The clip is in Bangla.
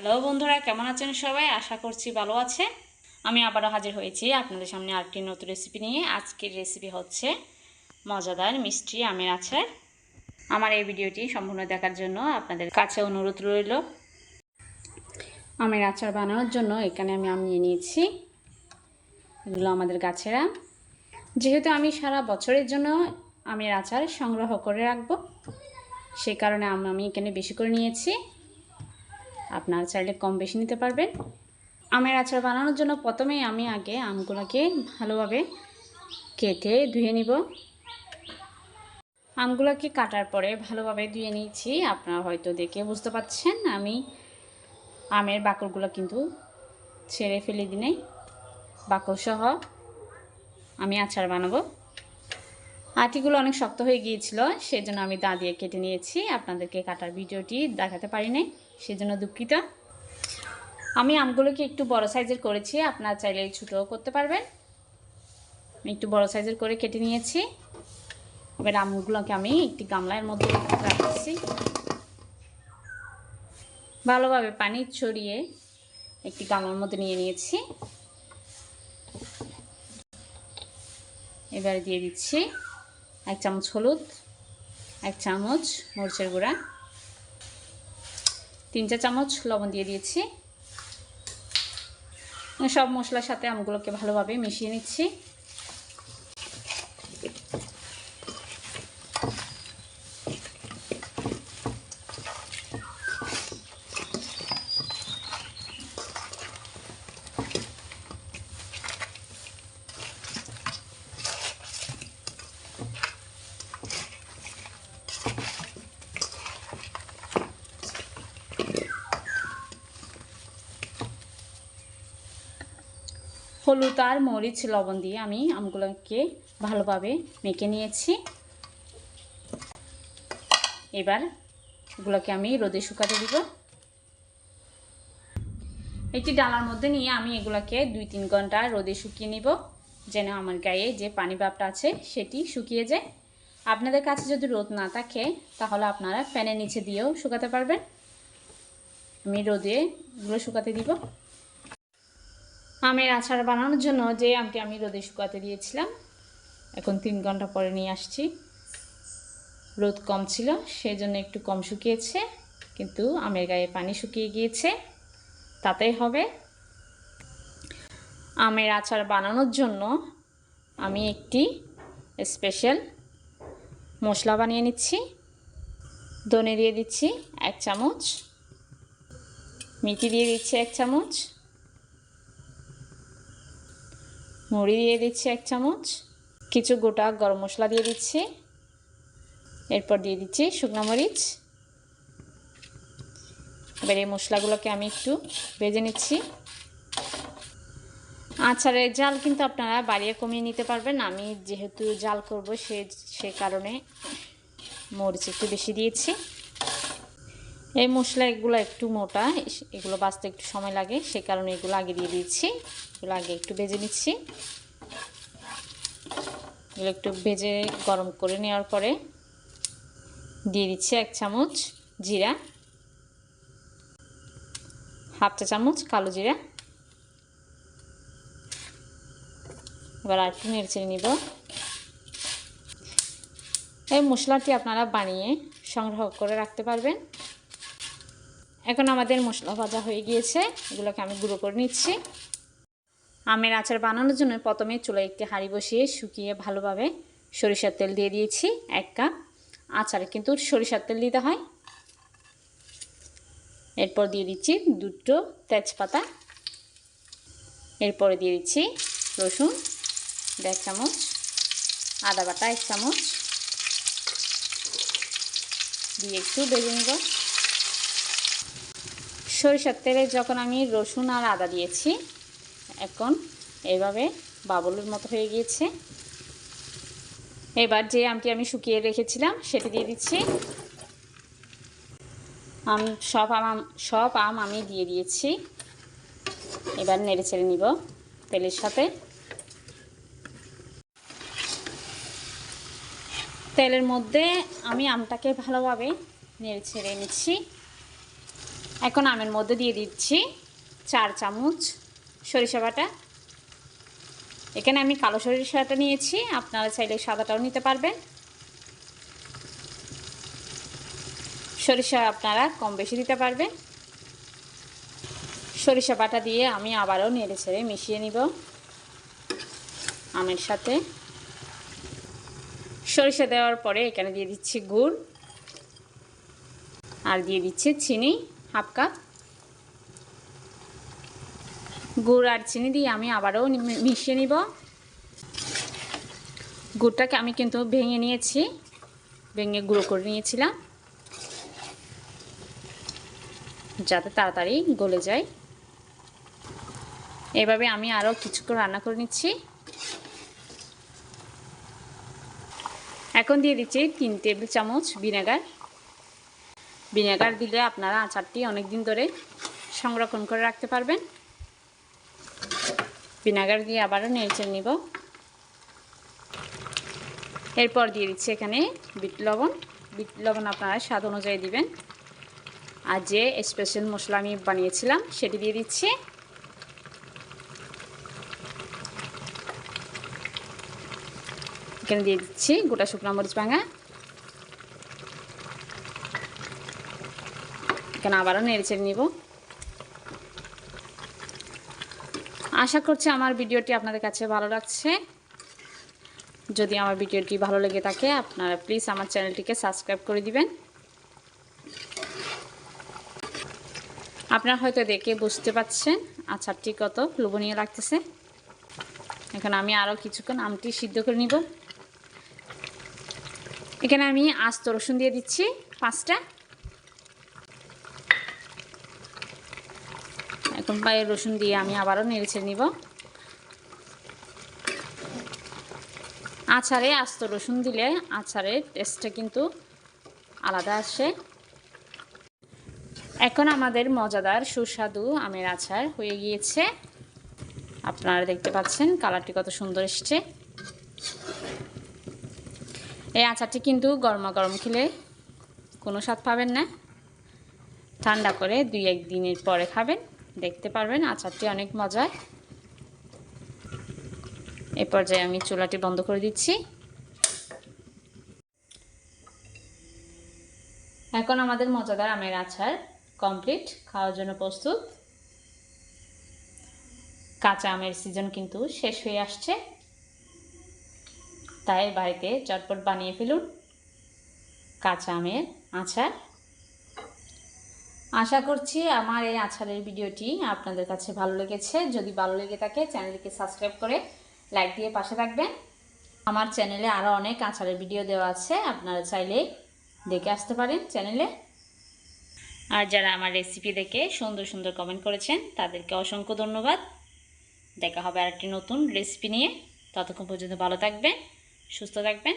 হ্যালো বন্ধুরা, কেমন আছেন সবাই? আশা করছি ভালো আছে আমি আবারও হাজির হয়েছি আপনাদের সামনে আরেকটি নতুন রেসিপি নিয়ে। আজকের রেসিপি হচ্ছে মজাদার মিষ্টি আমের আচার। আমার এই ভিডিওটি সম্পূর্ণ দেখার জন্য আপনাদের কাছে অনুরোধ রইল। আমের আচার বানানোর জন্য এখানে আমি আম নিয়ে নিয়েছি। এগুলো আমাদের গাছের যেহেতু আমি সারা বছরের জন্য আমের আচার সংগ্রহ করে রাখব সেই কারণে আম আমি এখানে বেশি করে নিয়েছি। আপনারা চাইলে কম বেশি নিতে পারবেন। আমের আচার বানানোর জন্য প্রথমেই আমি আগে আমগুলোকে ভালোভাবে কেটে ধুয়ে নিব। আমগুলোকে কাটার পরে ভালোভাবে ধুয়ে নিয়েছি। আপনারা হয়তো দেখে বুঝতে পারছেন, আমি আমের বাকলগুলো কিন্তু ছেড়ে ফেলে দিনে বাকলসহ আমি আচার বানাবো। আটিগুলো অনেক শক্ত হয়ে গিয়েছিল, সেজন্য আমি দা দিয়ে কেটে নিয়েছি। আপনাদেরকে কাটার ভিডিওটি দেখাতে পারি নাই। সেজন্য দুঃখিত। আমি আমগুলোকে একটু বড় সাইজের করেছি, আপনারা চাইলে ছোটও করতে পারবেন। একটু বড় সাইজের করে কেটে নিয়েছি। এবার আমগুলোকে আমি একটি গামলার মধ্যে রাখছি। ভালোভাবে পানি ছড়িয়ে একটি গামলার মধ্যে নিয়ে নিয়েছি। এবারে দিয়ে দিচ্ছি এক চামচ হলুদ, এক চামচ মরিচের গুঁড়া। তিন চার চামচ লবণ দিয়ে দিয়েছি। সব মশলার সাথে আমগুলোকে ভালোভাবে মিশিয়ে নিচ্ছি। হলুদ আর মরিচ লবণ দিয়ে আমি আমগুলোকে ভালোভাবে মেখে নিয়েছি। এবার এগুলোকে আমি রোদে শুকাতে দিব। একটি ডালার মধ্যে নিয়ে আমি এগুলোকে দুই তিন ঘণ্টা রোদে শুকিয়ে নিব, যেন আমার গায়ে যে পানি ভাবটা আছে সেটি শুকিয়ে যায়। আপনাদের কাছে যদি রোদ না থাকে, তাহলে আপনারা ফ্যানের নিচে দিয়েও শুকাতে পারবেন। আমি রোদে এগুলো শুকাতে দিব। আমের আচার বানানোর জন্য যে আমটি আমি রোদে শুকাতে দিয়েছিলাম, এখন তিন ঘণ্টা পরে নিয়ে আসছি। রোদ কম ছিল সেই জন্য একটু কম শুকিয়েছে, কিন্তু আমের গায়ে পানি শুকিয়ে গিয়েছে। তাতেই হবে। আমের আচার বানানোর জন্য আমি একটি স্পেশাল মশলা বানিয়ে নিচ্ছি। দনে দিয়ে দিচ্ছি এক চামচ মিটি দিয়ে দিচ্ছি এক চামচ মুড়ি দিয়ে দিচ্ছি এক চামচ, কিছু গোটা গরম মশলা দিয়ে দিচ্ছি, এরপর দিয়ে দিচ্ছি শুকনো মরিচ। এবার এই মশলাগুলোকে আমি একটু ভেজে নিচ্ছি। আচারের জাল কিন্তু আপনারা বাড়িয়ে কমিয়ে নিতে পারবেন, আমি যেহেতু জাল করব সে সে কারণে মরিচ একটু বেশি দিয়েছি। এই মশলা এগুলো একটু মোটা এগুলো বাঁচতে একটু সময় লাগে, সে কারণে এগুলো আগে দিয়ে দিচ্ছি। এগুলো আগে একটু ভেজে নিচ্ছি। এগুলো একটু ভেজে গরম করে নেওয়ার পরে দিয়ে দিচ্ছি এক চামচ জিরা, হাফ চা চামচ কালো জিরা। এবার আর একটু নেড়ে নিব। এই মশলাটি আপনারা বানিয়ে সংগ্রহ করে রাখতে পারবেন। এখন আমাদের মশলা ভাজা হয়ে গিয়েছে। এগুলোকে আমি গুঁড়ো করে নিচ্ছি। আমের আচার বানানোর জন্য প্রথমে চুলায় একটি হাঁড়ি বসিয়ে শুকিয়ে ভালোভাবে সরিষার তেল দিয়ে দিয়েছি, এক কাপ। আচারে কিন্তু সরিষার তেল দিতে হয়। এরপর দিয়ে দিচ্ছি দুটো তেজপাতা। এরপরে দিয়ে দিচ্ছি রসুন, দেড় চামচ, আদা বাটা, এক চামচ। দিয়ে একটু বেজে নেব সরিষার তেলে যখন আমি রসুন আর আদা দিয়েছি, এখন এইভাবে বাবলের মতো হয়ে গিয়েছে। এবার যে আমটি আমি শুকিয়ে রেখেছিলাম, সেটি দিয়ে দিচ্ছি। আম, সব আম সব আম আমি দিয়ে দিয়েছি। এবার নেড়ে ছেড়ে নিব তেলের সাথে। তেলের মধ্যে আমি আমটাকে ভালোভাবে নেড়ে ছেড়ে নিচ্ছি। এখন আমের মধ্যে দিয়ে দিচ্ছি চার চামচ সরিষা বাটা। এখানে আমি কালো সরিষাটা নিয়েছি, আপনারা চাইলে সাদাটাও নিতে পারবেন। সরিষা আপনারা কম বেশি দিতে পারবেন। সরিষা বাটা দিয়ে আমি আবারও নেড়ে ছেড়ে মিশিয়ে নিব আমের সাথে। সরিষা দেওয়ার পরে এখানে দিয়ে দিচ্ছি গুড় আর দিয়ে দিচ্ছি চিনি। Half cup. গুড় আর চিনি দিয়ে আমি আবারও মিশিয়ে নিব। গুড়টাকে আমি কিন্তু ভেঙে নিয়েছি, ভেঙে গুঁড়ো করে নিয়েছিলাম। যাতে তাড়াতাড়ি গলে যায়। এভাবে আমি আরও কিছুক্ষণ রান্না করে নিচ্ছি। এখন দিয়ে দিচ্ছি তিন টেবিল চামচ ভিনেগার। ভিনেগার দিলে আপনারা আচারটি অনেক দিন ধরে সংরক্ষণ করে রাখতে পারবেন। ভিনেগার দিয়ে আবারও নেড়ে নিব। এরপর দিয়ে দিচ্ছি এখানে বিট লবণ। বিট লবণ আপনারা স্বাদ অনুযায়ী দিবেন। আর যে স্পেশাল মশলা আমি বানিয়েছিলাম, সেটি দিয়ে দিচ্ছি। এখানে দিয়ে দিচ্ছি গোটা শুকনো মরিচ ভাঙা। এখানে আবারও নেড়েচেড়ে নিব। আশা করছি আমার ভিডিওটি আপনাদের কাছে ভালো লাগছে। যদি আমার ভিডিওটি ভালো লেগে থাকে, আপনারা প্লিজ আমার চ্যানেলটিকে সাবস্ক্রাইব করে দিবেন। আপনারা হয়তো দেখে বুঝতে পাচ্ছেন আচারটি কত লোভনীয় লাগতেছে। এখন আমি আরও কিছুক্ষণ আমটি সিদ্ধ করে নিব। এখানে আমি আস্ত রসুন দিয়ে দিচ্ছি, পাঁচটা। এখন পায়ে রসুন দিয়ে আমি আবারও নেড়েছে নিব। আচারে আস্ত রসুন দিলে আচারের টেস্টটা কিন্তু আলাদা আসে। এখন আমাদের মজাদার সুস্বাদু আমের আচার হয়ে গিয়েছে। আপনারা দেখতে পাচ্ছেন কালারটি কত সুন্দর এসছে। এই আচারটি কিন্তু গরমা গরম খেলে কোনো স্বাদ পাবেন না। ঠান্ডা করে দুই এক দিনের পরে খাবেন। দেখতে পারবেন, আচারটি অনেক মজার। এ পর্যায়ে আমি চুলাটি বন্ধ করে দিচ্ছি। এখন আমাদের মজাদার আমের আচার কমপ্লিট খাওয়ার জন্য প্রস্তুত। কাঁচা আমের সিজন কিন্তু শেষ হয়ে আসছে। তাই বাড়িতে চটপট বানিয়ে ফেলুন কাঁচা আমের আচার। আশা করছি আমার এই আচারের ভিডিওটি আপনাদের কাছে ভালো লেগেছে। যদি ভালো লেগে থাকে, চ্যানেলটিকে সাবস্ক্রাইব করে লাইক দিয়ে পাশে থাকবেন। আমার চ্যানেলে আরও অনেক আচারের ভিডিও দেওয়া আছে, আপনারা চাইলে দেখে আসতে পারেন চ্যানেলে। আর যারা আমার রেসিপি দেখে সুন্দর সুন্দর কমেন্ট করেছেন, তাদেরকে অসংখ্য ধন্যবাদ। দেখা হবে আরেকটি নতুন রেসিপি নিয়ে। ততক্ষণ পর্যন্ত ভালো থাকবেন, সুস্থ থাকবেন।